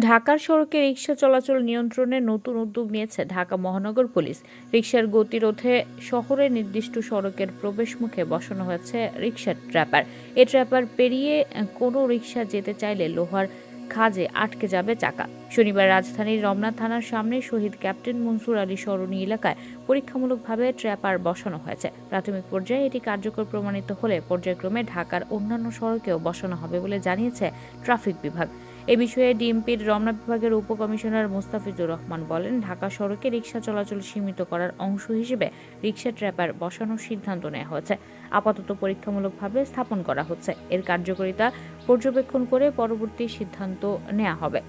ঢাকার সড়কে রিক্সা চলাচল নিয়ন্ত্রণে নতুন উদ্যোগ নিয়েছে ঢাকা মহানগর পুলিশ। রিক্সার গতিরোধে শহরের নির্দিষ্ট সড়কের প্রবেশমুখে বসানো হয়েছে রিক্সা ট্র্যাপার। এ ট্র্যাপার পেরিয়ে কোনো রিক্সা যেতে চাইলে লোহার খাজে আটকে যাবে চাকা। শনিবার রাজধানীর রমনা থানার সামনে শহীদ ক্যাপ্টেন মনসুর আলী সরণি এলাকায় পরীক্ষামূলকভাবে ট্র্যাপার বসানো হয়েছে। প্রাথমিক পর্যায়ে এটি কার্যকর প্রমাণিত হলে পর্যায়ক্রমে ঢাকার অন্যান্য সড়কেও বসানো হবে বলে জানিয়েছে ট্রাফিক বিভাগ। এ বিষয়ে ডিএমপির রমনা বিভাগের উপকমিশনার মোস্তাফিজুর রহমান বলেন, ঢাকা সড়কে রিক্সা চলাচল সীমিত করার অংশ হিসেবে রিক্সা ট্র্যাপার বসানোর সিদ্ধান্ত নেওয়া হয়েছে। আপাতত পরীক্ষামূলকভাবে স্থাপন করা হচ্ছে। এর কার্যকারিতা পর্যবেক্ষণ করে পরবর্তী সিদ্ধান্ত নেওয়া হবে।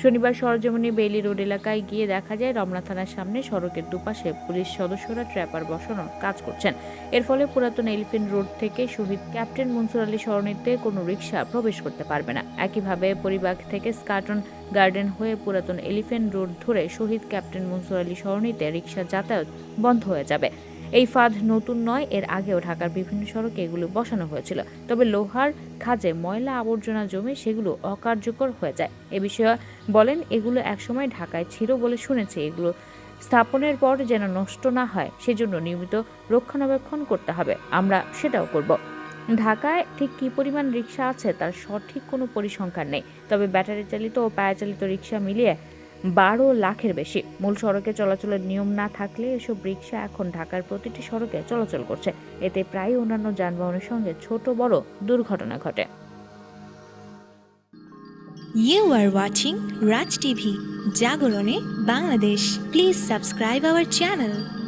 শনিবার সরজমিনী বেইলি রোড এলাকায় গিয়ে দেখা যায়, রমনা থানার সামনে সড়কের দুপাশে পুলিশ সদস্যরা ট্র্যাপার বসানোর কাজ করছেন। এর ফলে পুরাতন এলিফেন্ট রোড থেকে শহীদ ক্যাপ্টেন মনসুর আলী সরণিতে কোনো রিক্সা প্রবেশ করতে পারবে না। একইভাবে পরিবাগ থেকে স্কাটন গার্ডেন হয়ে পুরাতন এলিফেন্ট রোড ধরে শহীদ ক্যাপ্টেন মনসুর আলী সরণিতে রিক্সা যাতায়াত বন্ধ হয়ে যাবে। এই ফাঁদ নতুন নয়, এর আগেও ঢাকার বিভিন্ন সড়কে এগুলো বসানো হয়েছিল। তবে লোহার খাজে ময়লা আবর্জনা জমে সেগুলো অকার্যকর হয়ে যায়। এ বিষয়ে বলেন, এগুলো একসময় ঢাকায় ছিল বলে শুনেছি। এগুলো স্থাপনের পর যেন নষ্ট না হয়, সেজন্য নিয়মিত রক্ষণাবেক্ষণ করতে হবে। আমরা সেটাও করব। ঢাকায় ঠিক কী পরিমাণ রিক্সা আছে তার সঠিক কোনো পরিসংখ্যান নেই। তবে ব্যাটারি চালিত ও পায়াচালিত রিক্সা মিলিয়ে বারো লাখের বেশি। মূল সড়কে চলাচলের নিয়ম না থাকলে এসব রিক্সা এখন ঢাকার প্রতিটি সড়কে চলাচল করছে। এতে প্রায় অন্যান্য যানবাহনের সঙ্গে ছোট বড় দুর্ঘটনা ঘটে। You are watching Raj TV, জাগরণে Bangladesh please subscribe our channel.